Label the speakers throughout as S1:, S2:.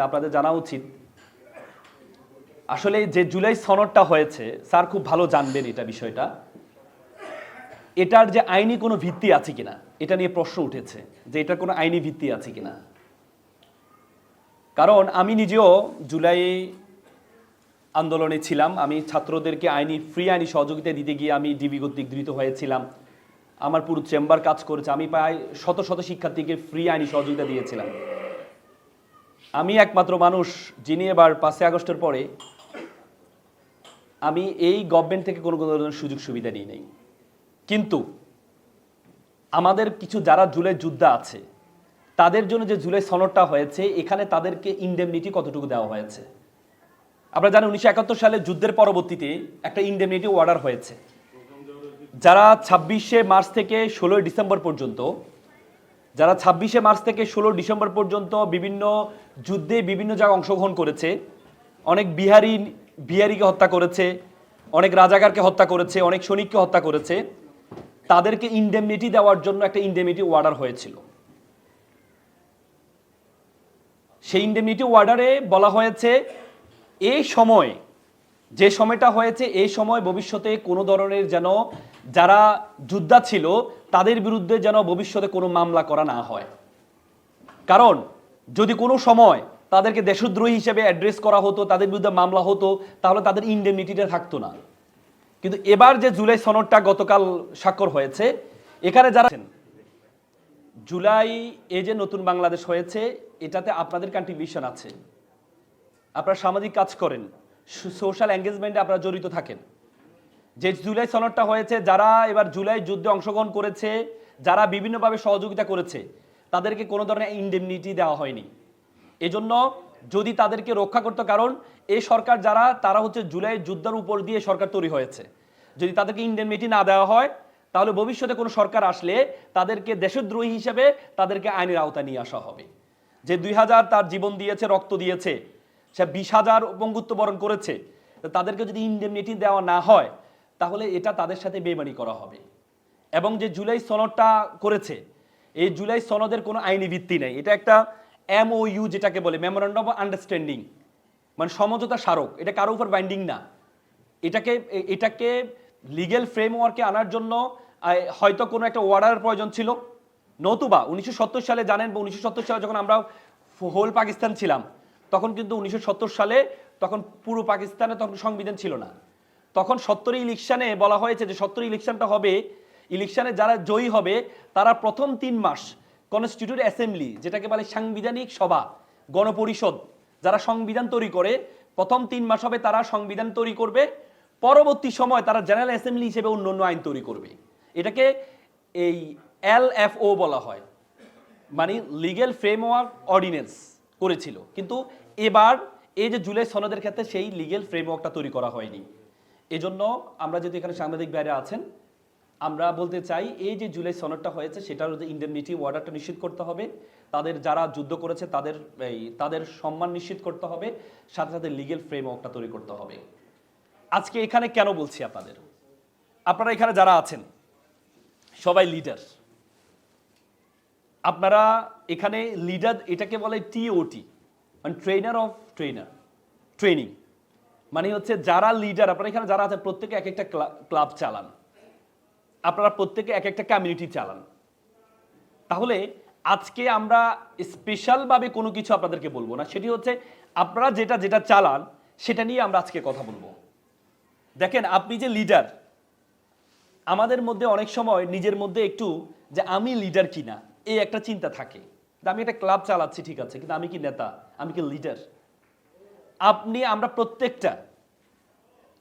S1: আপনাদের জানা উচিত। আসলে যে জুলাই সনদটা হয়েছে, স্যার খুব ভালো জানবেন এটা বিষয়টা। এটার যে আইনি কোনো ভিত্তি আছে কিনা, এটা নিয়ে প্রশ্ন উঠেছে যে এটার কোনো আইনি ভিত্তি আছে কিনা। কারণ আমি নিজেও জুলাই আন্দোলনে ছিলাম। আমি ছাত্রদেরকে আইনি, ফ্রি আইনি সহযোগিতা দিতে গিয়ে আমি ডিবি কর্তৃক ধৃত হয়েছিলাম। আমার পুরো চেম্বার কাজ করেছে। আমি প্রায় শত শত শিক্ষার্থীকে ফ্রি আইনি সহযোগিতা দিয়েছিলাম। আমি একমাত্র মানুষ যিনি এবার পাঁচই আগস্টের পরে আমি এই গভর্নমেন্ট থেকে কোনো কোনো ধরনের সুযোগ সুবিধা নিই নেই। কিন্তু আমাদের কিছু যারা জুলাই যুদ্ধ আছে, তাদের জন্য যে জুলাই সনদটা হয়েছে, এখানে তাদেরকে ইন্ডেমনিটি কতটুকু দেওয়া হয়েছে? আপনারা জানেন উনিশশো একাত্তর সালে যুদ্ধের পরবর্তীতে একটা ইন্ডেমনিটি অর্ডার হয়েছে। যারা ছাব্বিশে মার্চ থেকে ষোলোই ডিসেম্বর পর্যন্ত যারা ছাব্বিশে মার্চ থেকে ষোলো ডিসেম্বর পর্যন্ত বিভিন্ন যুদ্ধে বিভিন্ন জায়গায় অংশগ্রহণ করেছে, অনেক বিহারি, বিহারিকে হত্যা করেছে, অনেক রাজাকারকে হত্যা করেছে, অনেক সৈনিককে হত্যা করেছে, তাদেরকে ইন্ডেমনিটি দেওয়ার জন্য একটা ইন্ডেমনিটি অর্ডার হয়েছিল। সেই ইন্ডেমনিটি অর্ডারে বলা হয়েছে এই সময়, যে সময়টা হয়েছে এই সময় ভবিষ্যতে কোনো ধরনের যেন যারা যোদ্ধা ছিল, তাদের বিরুদ্ধে যেন ভবিষ্যতে কোনো মামলা করা না হয়। কারণ, যদি কোনো সময় তাদেরকে দেশদ্রোহী হিসেবে অ্যাড্রেস করা হতো, তাদের বিরুদ্ধে মামলা হতো, তাহলে তাদের ইন্ডেমনিটিটা থাকতো না। কিন্তু এবার যে জুলাই সনদটা গতকাল স্বাক্ষর হয়েছে, এখানে যারা জুলাই এ যে নতুন বাংলাদেশ হয়েছে, এটাতে আপনাদের কন্ট্রিবিউশন আছে। আপনারা সামাজিক কাজ করেন সোশ্যাল এঙ্গেজমেন্টে আপনারা জড়িত থাকেন। যে জুলাই সনদটা হয়েছে, যারা এবার জুলাই যুদ্ধে অংশগ্রহণ করেছে, যারা বিভিন্নভাবে সহযোগিতা করেছে, তাদেরকে কোনো ধরনের ইন্ডেমনিটি দেওয়া হয়নি। এজন্য যদি তাদেরকে রক্ষা করতো, কারণ এই সরকার যারা, তারা হচ্ছে জুলাই যুদ্ধের উপর দিয়ে সরকার তৈরি হয়েছে। যদি তাদেরকে ইন্ডেমনিটি না দেওয়া হয়, তাহলে ভবিষ্যতে কোনো সরকার আসলে তাদেরকে দেশদ্রোহী হিসেবে তাদেরকে আইনের আওতায় নিয়ে আসা হবে। যে দুই হাজার তার জীবন দিয়েছে, রক্ত দিয়েছে, সে বিশ হাজার পঙ্গুত্ব বরণ করেছে তাদেরকে যদি ইন্ডেমনিটি দেওয়া না হয় তাহলে এটা তাদের সাথে বেমানি করা হবে। এবং যে জুলাই সনদটা করেছে, এই জুলাই সনদের কোনো আইনি ভিত্তি নেই। এটা একটা এমওইউ যেটাকে বলে মেমোরেন্ডাম অফ আন্ডারস্ট্যান্ডিং মানে সমঝোতা স্মারক। এটা কারও উপর বাইন্ডিং না। এটাকে এটাকে লিগেল ফ্রেমওয়ার্কে আনার জন্য হয়তো কোনো একটা অর্ডারের প্রয়োজন ছিল। নতুবা উনিশশো সত্তর সালে জানেন বা উনিশশো সত্তর সালে যখন আমরা হোল পাকিস্তান ছিলাম, তখন কিন্তু উনিশশো সত্তর সালে তখন পুরো পাকিস্তানে তখন সংবিধান ছিল না। তখন সত্তর ইলেকশানে বলা হয়েছে যে সত্তর ইলেকশনটা হবে। ইলেকশানে যারা জয়ী হবে, তারা প্রথম তিন মাস কনস্টিটিউট অ্যাসেম্বলি যেটাকে বলে সাংবিধানিক সভা, গণপরিষদ। যারা সংবিধান তৈরি করে, প্রথম তিন মাস হবে তারা সংবিধান তৈরি করবে। পরবর্তী সময় তারা জেনারেল অ্যাসেম্বলি হিসেবে অন্য অন্য আইন তৈরি করবে। এটাকে এই এল এফ ও বলা হয়। মানে লিগেল ফ্রেমওয়ার্ক অর্ডিনেন্স করেছিল। কিন্তু এবার এই যে জুলাই সনদের ক্ষেত্রে সেই লিগেল ফ্রেমওয়ার্কটা তৈরি করা হয়নি। এজন্য আমরা যদি এখানে সাংবাদিক বাইরে আছেন, আমরা বলতে চাই এই যে জুলাই সনদটা হয়েছে, সেটার যে ইন্ডেমনিটি অর্ডারটা নিশ্চিত করতে হবে, তাদের যারা যুদ্ধ করেছে তাদের, এই, তাদের সম্মান নিশ্চিত করতে হবে, সাথে সাথে লিগেল ফ্রেমওয়ার্কটা তৈরি করতে হবে। আজকে এখানে কেন বলছি আপনাদের? আপনারা এখানে যারা আছেন, সবাই লিডার আপনারা এখানে লিডার এটাকে বলে টিওটি মানে ট্রেনার অফ ট্রেনার ট্রেনিং মানে হচ্ছে যারা লিডার আপনারা এখানে যারা আছেন, প্রত্যেকে এক একটা ক্লাব চালান। আপনারা প্রত্যেকে এক একটা কমিউনিটি চালান। তাহলে আজকে আমরা স্পেশালভাবে কোনো কিছু আপনাদেরকে বলব না। সেটি হচ্ছে আপনারা যেটা যেটা চালান, সেটা নিয়ে আমরা আজকে কথা বলব। দেখেন, আপনি যে লিডার আমাদের মধ্যে অনেক সময় নিজের মধ্যে একটু যে আমি লিডার কিনা, এই একটা চিন্তা থাকে। আমি একটা ক্লাব চালাচ্ছি, ঠিক আছে, কিন্তু আমি কি নেতা? আমি কি লিডার আপনি, আমরা প্রত্যেকটা,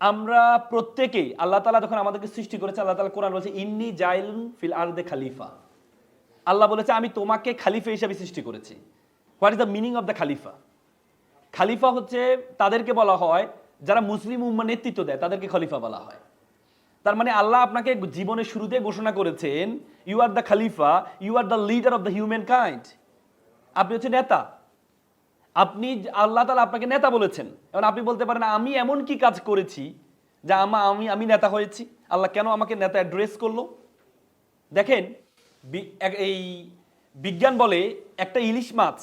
S1: আমরা প্রত্যেকেই, আল্লাহ তালা যখন আমাদেরকে সৃষ্টি করেছে, আল্লাহ তালা কোরআন বলছে, ইন্নি জাইলুন ফিল আরদে খালিফা। আল্লাহ বলেছে, আমি তোমাকে খালিফা হিসাবে সৃষ্টি করেছি। What is the meaning of the খালিফা খালিফা হচ্ছে তাদেরকে বলা হয়, যারা মুসলিম উম্মা নেতৃত্ব দেয়, তাদেরকে খলিফা বলা হয়। তার মানে আল্লাহ আপনাকে জীবনের শুরুতে ঘোষণা করেছেন ইউ আর দ্য খালিফা you are the leader of the humankind আপনি হচ্ছে নেতা। আপনি আল্লাহ তালা আপনাকে নেতা বলেছেন। এবং আপনি বলতে পারেন, আমি এমন কি কাজ করেছি যা আমা, আমি আমি নেতা হয়েছি? আল্লাহ কেন আমাকে নেতা অ্যাড্রেস করল? দেখেন এই বিজ্ঞান বলে একটা ইলিশ মাছ